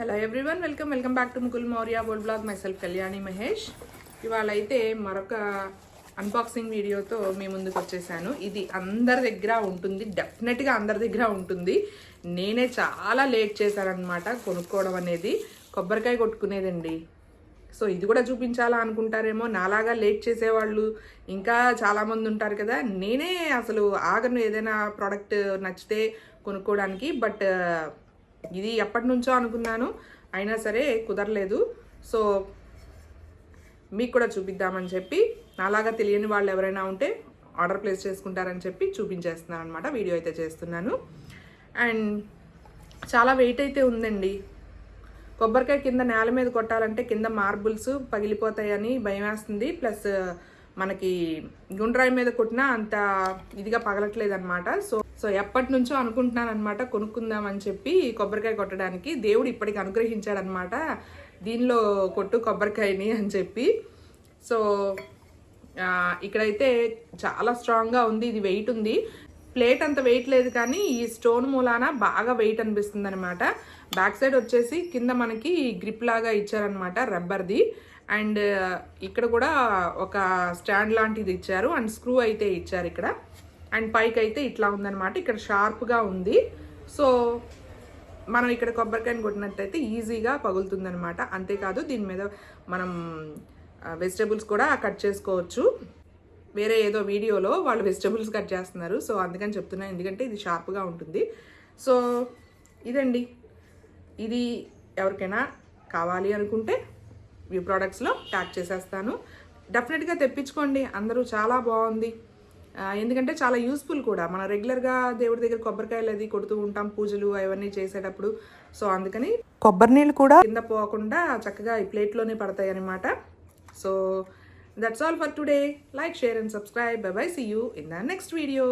Hello everyone welcome welcome back to Mukul Maurya Bol blog myself Kalyani Mahesh ఇవాళ అయితే మరొక unboxing వీడియోతో మీ ముందుకు వచ్చేసాను. ఇది అందరి దగ్గర ఉంటుంది డెఫినెట్గా అందరి దగ్గర ఉంటుంది. నేనే చాలా లేట్ చేశానన్నమాట కొనుక్కోవడం అనేది. కొబ్బరికాయ కొట్టుకునేదండి. సో ఇది కూడా చూపించాలా అనుకుంటారేమో. నాలాగా లేట్ చేసేవాళ్ళు ఇంకా చాలామంది ఉంటారు కదా. నేనే అసలు ఆగను ఏదైనా ప్రోడక్ట్ నచ్చితే కొనుక్కోవడానికి. బట్ ఇది ఎప్పటి నుంచో అనుకున్నాను. అయినా సరే కుదరలేదు. సో మీకు కూడా చూపిద్దామని చెప్పి నాలాగా తెలియని వాళ్ళు ఎవరైనా ఉంటే ఆర్డర్ ప్లేస్ చేసుకుంటారని చెప్పి చూపించేస్తున్నాను అనమాట వీడియో అయితే చేస్తున్నాను. అండ్ చాలా వెయిట్ అయితే ఉందండి. కొబ్బరికాయ కింద నేల మీద కొట్టాలంటే కింద మార్బుల్స్ పగిలిపోతాయని భయం వేస్తుంది. ప్లస్ మనకి గుండ్రాయి మీద కొట్టినా అంత ఇదిగా పగలట్లేదు అనమాట సో సో ఎప్పటి నుంచో అనుకుంటున్నాను అనమాట కొనుక్కుందామని చెప్పి కొబ్బరికాయ కొట్టడానికి. దేవుడు ఇప్పటికి అనుగ్రహించాడనమాట దీనిలో కొట్టు కొబ్బరికాయని అని చెప్పి. సో ఇక్కడైతే చాలా స్ట్రాంగ్గా ఉంది ఇది వెయిట్ ఉంది. ప్లేట్ అంత వెయిట్ లేదు కానీ ఈ స్టోన్ మూలాన బాగా వెయిట్ అనిపిస్తుంది అనమాట బ్యాక్ సైడ్ వచ్చేసి కింద మనకి గ్రిప్ లాగా ఇచ్చారనమాట రబ్బర్ది. అండ్ ఇక్కడ కూడా ఒక స్టాండ్ లాంటిది ఇచ్చారు అండ్ స్క్రూ అయితే ఇచ్చారు ఇక్కడ. అండ్ పైకి అయితే ఇట్లా ఉందన్నమాట. ఇక్కడ షార్ప్గా ఉంది. సో మనం ఇక్కడ కొబ్బరికాయని కొట్టినట్టయితే ఈజీగా పగులుతుందనమాట అంతేకాదు దీని మీద మనం వెజిటబుల్స్ కూడా కట్ చేసుకోవచ్చు. వేరే ఏదో వీడియోలో వాళ్ళు వెజిటబుల్స్ కట్ చేస్తున్నారు. సో అందుకని చెప్తున్నాను ఎందుకంటే ఇది షార్ప్గా ఉంటుంది. సో ఇదండి. ఇది ఎవరికైనా కావాలి అనుకుంటే వ్యూ ప్రోడక్ట్స్లో ట్యాగ్ చేసేస్తాను. డెఫినెట్గా తెప్పించుకోండి. అందరూ చాలా బాగుంది. ఎందుకంటే చాలా యూస్ఫుల్ కూడా. మనం రెగ్యులర్గా దేవుడి దగ్గర కొబ్బరికాయలు అది కొడుతూ ఉంటాం పూజలు అవన్నీ చేసేటప్పుడు. సో అందుకని కొబ్బరి నీళ్ళు కూడా కింద పోకుండా చక్కగా ఈ ప్లేట్లోనే పడతాయి అనమాట so that's all for today like share and subscribe bye bye see you in the next video